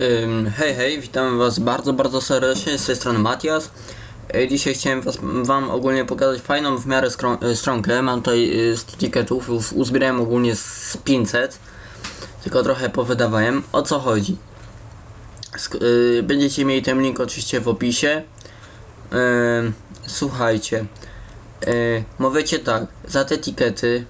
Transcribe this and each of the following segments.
Ym, Hej, hej, witam was bardzo, bardzo serdecznie z tej strony Matias. E, Dzisiaj chciałem was, wam ogólnie pokazać fajną w miarę e, stronkę. Mam tutaj e, 100 ticketów, już uzbierałem ogólnie z 500. Tylko trochę powydawałem. O co chodzi? Y, będziecie mieli ten link oczywiście w opisie. Słuchajcie. Y, mówicie tak, za te tikety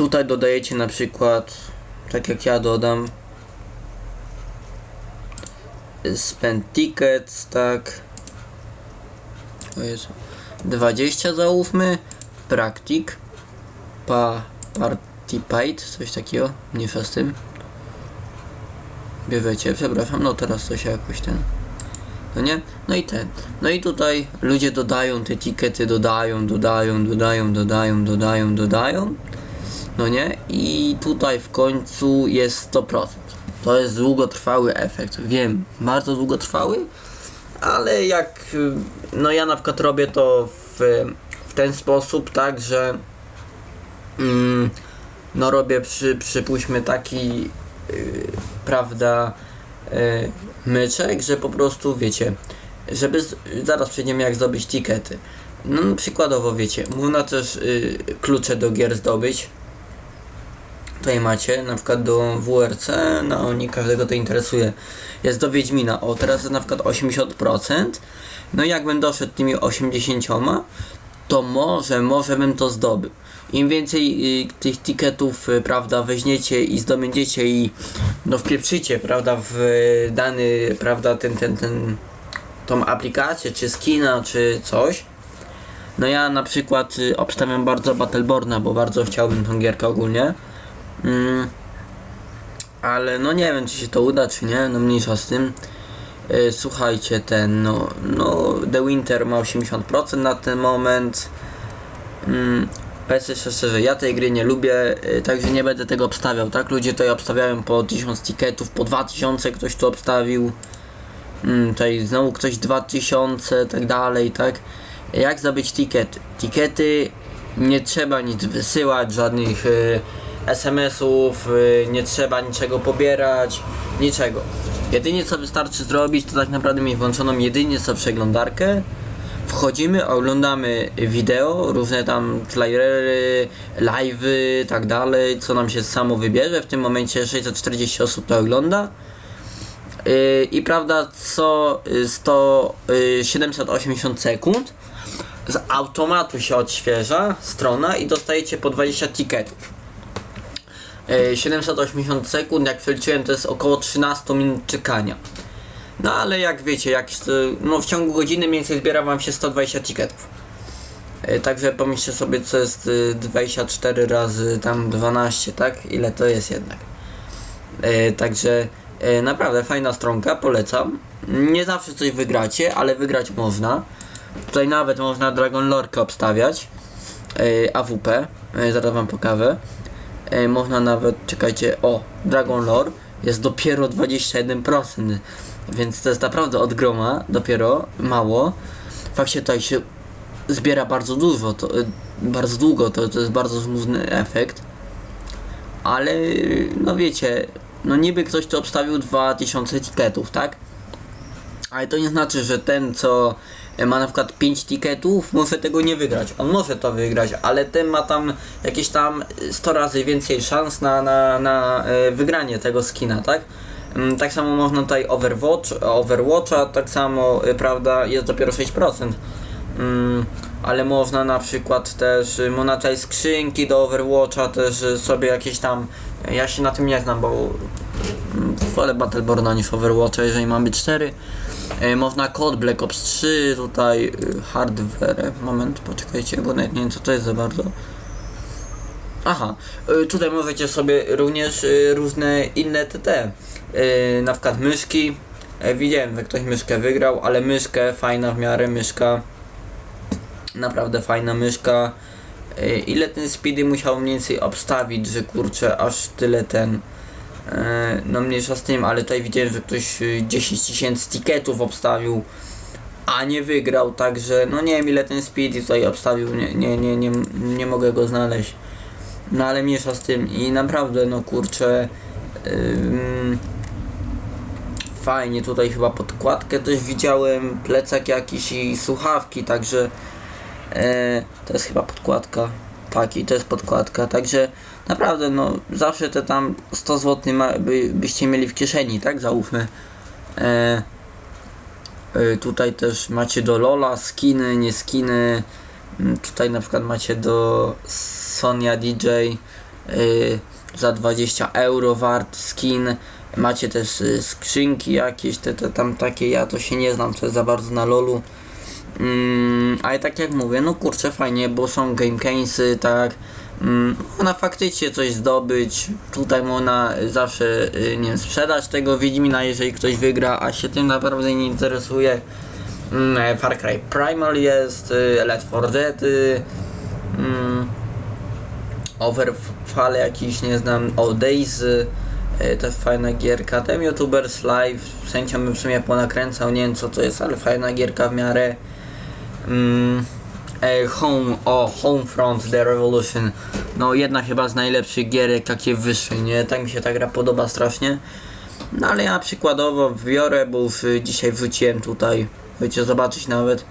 tutaj dodajecie na przykład tak jak ja dodam spend tickets, tak o Jezu. 20 załóżmy practic pa participate, coś takiego mniejsza z tym wiecie, przepraszam, no teraz to się jakoś ten no nie? No i ten. No i tutaj ludzie dodają te tikety, dodają, dodają, dodają, dodają, dodają, dodają. No nie? I tutaj w końcu jest 100%. To jest długotrwały efekt. Wiem, bardzo długotrwały, ale jak no ja na przykład robię to w, w ten sposób, tak, że mm, no robię przy, przypuśćmy taki y, prawda y, myczek, że po prostu wiecie, żeby z, zaraz przejdziemy jak zdobyć tikety. No przykładowo wiecie, można też y, klucze do gier zdobyć. Tutaj macie na przykład do WRC, no nie każdego to interesuje. Jest do Wiedźmina, o teraz jest na przykład 80%. No i jakbym doszedł tymi 80, to może, może bym to zdobył. Im więcej y, tych tiketów, y, prawda, weźmiecie i zdobędziecie i no wpieprzycie, prawda, w y, dany, prawda, ten, ten, ten, tą aplikację, czy skina, czy coś. No ja na przykład y, obstawiam bardzo Battleborna, bo bardzo chciałbym tą gierkę ogólnie. Mm, ale no nie wiem, czy się to uda, czy nie, no mniejsza z tym. Y, Słuchajcie, ten, no, no, The Winter ma 80% na ten moment. Mm, Powiedzmy się szczerze, ja tej gry nie lubię, y, także nie będę tego obstawiał, tak? Ludzie tutaj obstawiają po 1000 tiketów, po 2000 ktoś tu obstawił. Mm, tutaj znowu ktoś 2000, tak dalej, tak? Jak zdobyć ticket? Tikety nie trzeba nic wysyłać, żadnych y, SMS-ów, y, nie trzeba niczego pobierać, niczego. Jedynie co wystarczy zrobić, to tak naprawdę mieć włączoną jedynie co przeglądarkę. Wchodzimy, oglądamy wideo, różne tam trailery, live'y, tak dalej, co nam się samo wybierze. W tym momencie 640 osób to ogląda. Yy, I prawda, co y, 100, y, 780 sekund z automatu się odświeża strona i dostajecie po 20 tiketów. Yy, 780 sekund, jak przeliczyłem, to jest około 13 minut czekania. No ale jak wiecie, jak no w ciągu godziny mniej więcej zbiera wam się 120 tiketów. Yy, Także pomyślcie sobie, co jest y, 24 razy tam 12, tak? Ile to jest jednak. Także naprawdę fajna stronka, polecam. Nie zawsze coś wygracie, ale wygrać można. Tutaj nawet można Dragon Lorkę obstawiać. AWP. Zaraz wam pokażę. Yy, można nawet, czekajcie, o, Dragon Lore jest dopiero 21%. Więc to jest naprawdę od groma, dopiero mało. Faktycznie tutaj się zbiera bardzo dużo, to, yy, bardzo długo, to, to jest bardzo smutny efekt. Ale, no wiecie, no niby ktoś tu obstawił 2000 tiketów, tak? Ale to nie znaczy, że ten, co ma na przykład 5 tiketów, może tego nie wygrać. On może to wygrać, ale ten ma tam jakieś tam 100 razy więcej szans na, na, na e, wygranie tego skina, tak? Mm, Tak samo można tutaj Overwatch, Overwatcha, tak samo, e, prawda, jest dopiero 6%. Mm, ale można na przykład też tutaj skrzynki do Overwatcha też sobie jakieś tam ja się na tym nie znam, bo mm, wolę Battleborna niż Overwatcha, jeżeli mam być 4 y, można kod Black Ops 3 tutaj y, hardware moment, poczekajcie, bo nie wiem co to jest za bardzo Aha, y, tutaj możecie sobie również y, różne inne TT, na przykład myszki. E, Widziałem, że ktoś myszkę wygrał, ale myszkę, fajna w miarę myszka. Naprawdę fajna myszka. Y, Ile ten Speedy musiał mniej więcej obstawić, że kurczę, aż tyle ten. E, No mniejsza z tym, ale tutaj widziałem, że ktoś y, 10 tysięcy tiketów obstawił. a nie wygrał, także no nie wiem ile ten Speedy tutaj obstawił, nie, nie, nie, nie, nie mogę go znaleźć. No ale mniejsza z tym i naprawdę no kurczę fajnie tutaj chyba podkładkę też widziałem, plecak jakiś i słuchawki, także e, to jest chyba podkładka. Tak, i to jest podkładka, także naprawdę no zawsze te tam 100 zł by, byście mieli w kieszeni, tak załóżmy. E, e, tutaj też macie do Lola skiny, nie skiny. Mm, Tutaj na przykład macie do Sonia DJ y, za 20 euro wart skin. Macie też y, skrzynki jakieś, te, te tam takie, ja to się nie znam, to jest za bardzo na lolu. Mm, ale tak jak mówię, no kurczę fajnie, bo są game case'y, tak. Mm, można faktycznie coś zdobyć. Tutaj można zawsze, y, nie wiem, sprzedać tego Wiedźmina, jeżeli ktoś wygra, a się tym naprawdę nie interesuje. Mm, Far Cry Primal jest, y, Left 4 Dead, y, mm, Overfall jakiś, nie znam, All Days, to jest fajna gierka, ten YouTubers Live, chęcią bym w sumie ponakręcał, nie wiem co to jest, ale fajna gierka w miarę. Mm, e, home, o, Homefront The Revolution, no jedna chyba z najlepszych gierek jakie wyszły, nie, tak mi się ta gra podoba strasznie. No ale ja przykładowo biorę, bo y, dzisiaj wrzuciłem tutaj, wiecie zobaczyć nawet,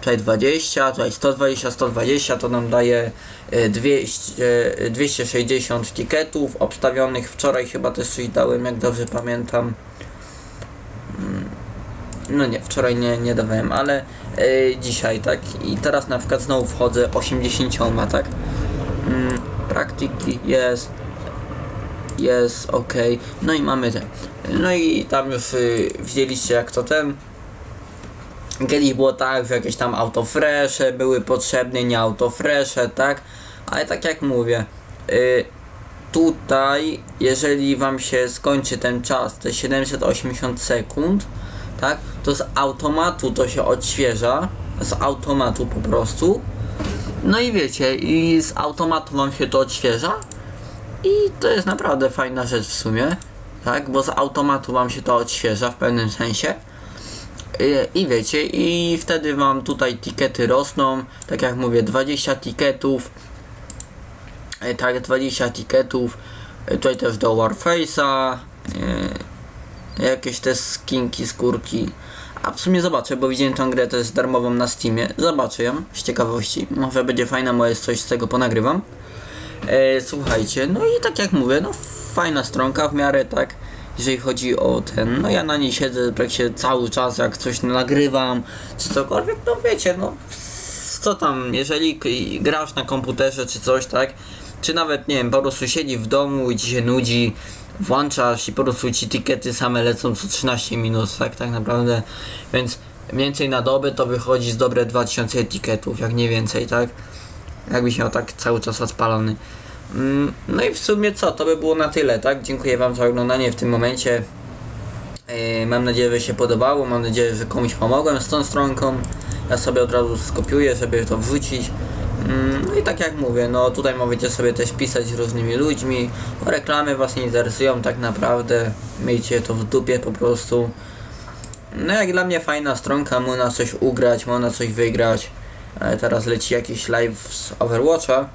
tutaj 20, tutaj 120, 120 to nam daje y, 200, y, 260 tiketów obstawionych, wczoraj chyba też coś dałem, jak dobrze pamiętam. No nie, wczoraj nie, nie dawałem, ale y, dzisiaj, tak? I teraz na przykład znowu wchodzę 80, tak? Mm, praktyki jest, jest ok. No i mamy ten. No i tam już y, widzieliście jak to ten. Kiedyś było tak, że jakieś tam autofresze były potrzebne, nie autofresze, tak? Ale tak jak mówię, y, tutaj, jeżeli wam się skończy ten czas, te 780 sekund, tak? To z automatu to się odświeża, z automatu po prostu. No i wiecie, i z automatu wam się to odświeża. I to jest naprawdę fajna rzecz w sumie, tak? Bo z automatu wam się to odświeża w pewnym sensie. I, I wiecie, i wtedy wam tutaj tikety rosną. Tak jak mówię, 20 tiketów. E, Tak, 20 tiketów. E, Tutaj też do Warface'a. Jakieś te skinki, skórki. A w sumie zobaczę, bo widziałem tę grę też darmową na Steamie. Zobaczę ją z ciekawości. Może będzie fajna, może coś z tego ponagrywam. E, słuchajcie, no i tak jak mówię, no fajna stronka w miarę, tak? Jeżeli chodzi o ten, no ja na niej siedzę praktycznie cały czas, jak coś nagrywam, czy cokolwiek, no wiecie, no co tam, jeżeli grasz na komputerze czy coś, tak? Czy nawet, nie wiem, po prostu siedzi w domu i ci się nudzi, włączasz i po prostu ci tikety same lecą co 13 minut, tak, tak naprawdę. Więc więcej na dobę to wychodzi z dobre 2000 etykietów, jak nie więcej, tak? Jakbyś miał tak cały czas odpalony. Mm, No i w sumie co, to by było na tyle, tak? Dziękuję Wam za oglądanie w tym momencie. Yy, Mam nadzieję, że się podobało, mam nadzieję, że komuś pomogłem z tą stronką. Ja sobie od razu skopiuję, żeby to wrzucić. Mm, No i tak jak mówię, no tutaj możecie sobie też pisać z różnymi ludźmi. Reklamy Was nie interesują tak naprawdę. Miejcie to w dupie po prostu. No jak dla mnie fajna stronka, można coś ugrać, można coś wygrać. E, Teraz leci jakiś live z Overwatcha.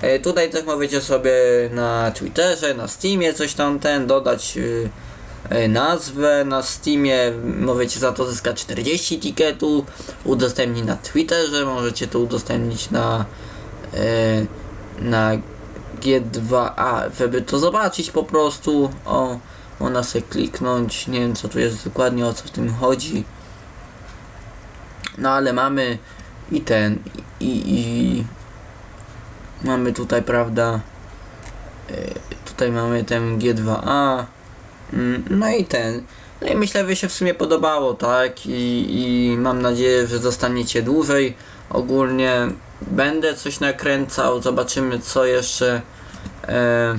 E, Tutaj też możecie sobie na Twitterze, na Steamie coś tam ten dodać y, nazwę na Steamie. Możecie za to zyskać 40 tiketów. Udostępnić na Twitterze, możecie to udostępnić na y, na G2A, żeby to zobaczyć po prostu. O, można sobie kliknąć. Nie wiem co tu jest dokładnie, o co w tym chodzi. No ale mamy i ten, i, i mamy tutaj, prawda, e, tutaj mamy ten G2A, mm, no i ten, no i myślę, że się w sumie podobało, tak, i, i mam nadzieję, że zostaniecie dłużej, ogólnie będę coś nakręcał, zobaczymy co jeszcze, e,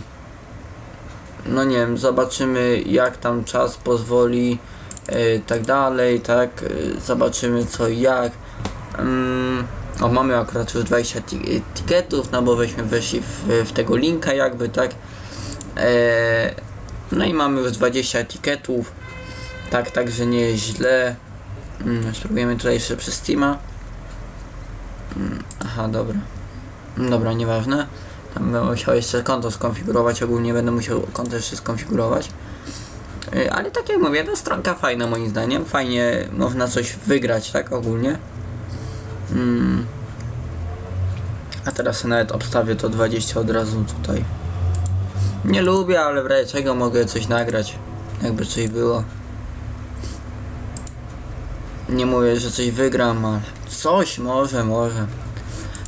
no nie wiem, zobaczymy jak tam czas pozwoli, e, tak dalej, tak, e, zobaczymy co i jak, Mm, o, mamy akurat już 20 ti- tiketów, no bo weźmy weszli w, w tego linka jakby, tak. E, no i mamy już 20 tiketów. Tak, także nie jest źle. Mm, spróbujemy tutaj jeszcze przez Steama. Mm, aha, dobra. Mm, Dobra, nieważne. Tam będę musiał jeszcze konto skonfigurować, ogólnie będę musiał konto jeszcze skonfigurować. Y, Ale tak jak mówię, ta stronka fajna moim zdaniem. Fajnie można coś wygrać, tak ogólnie. A teraz nawet obstawię to 20 od razu tutaj. Nie lubię, ale w razie czego mogę coś nagrać. Jakby coś było. Nie mówię, że coś wygram, ale coś może, może.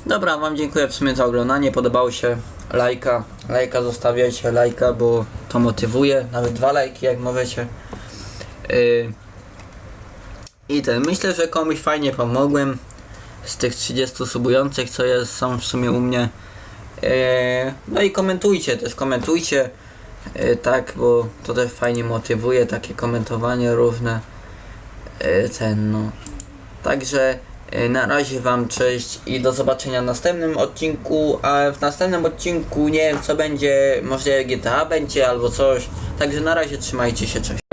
Dobra, wam dziękuję w sumie za oglądanie. Podobało się lajka. Lajka zostawiajcie, lajka, bo to motywuje. Nawet dwa lajki, jak możecie. Yy. I ten, myślę, że komuś fajnie pomogłem. Z tych 30 subujących, co jest, są w sumie u mnie. Yy, no i komentujcie, też komentujcie. Yy, tak, bo to też fajnie motywuje, takie komentowanie równe. Yy, ten, no. Także yy, na razie Wam cześć i do zobaczenia w następnym odcinku. A w następnym odcinku nie wiem co będzie, może GTA będzie albo coś. Także na razie trzymajcie się, cześć.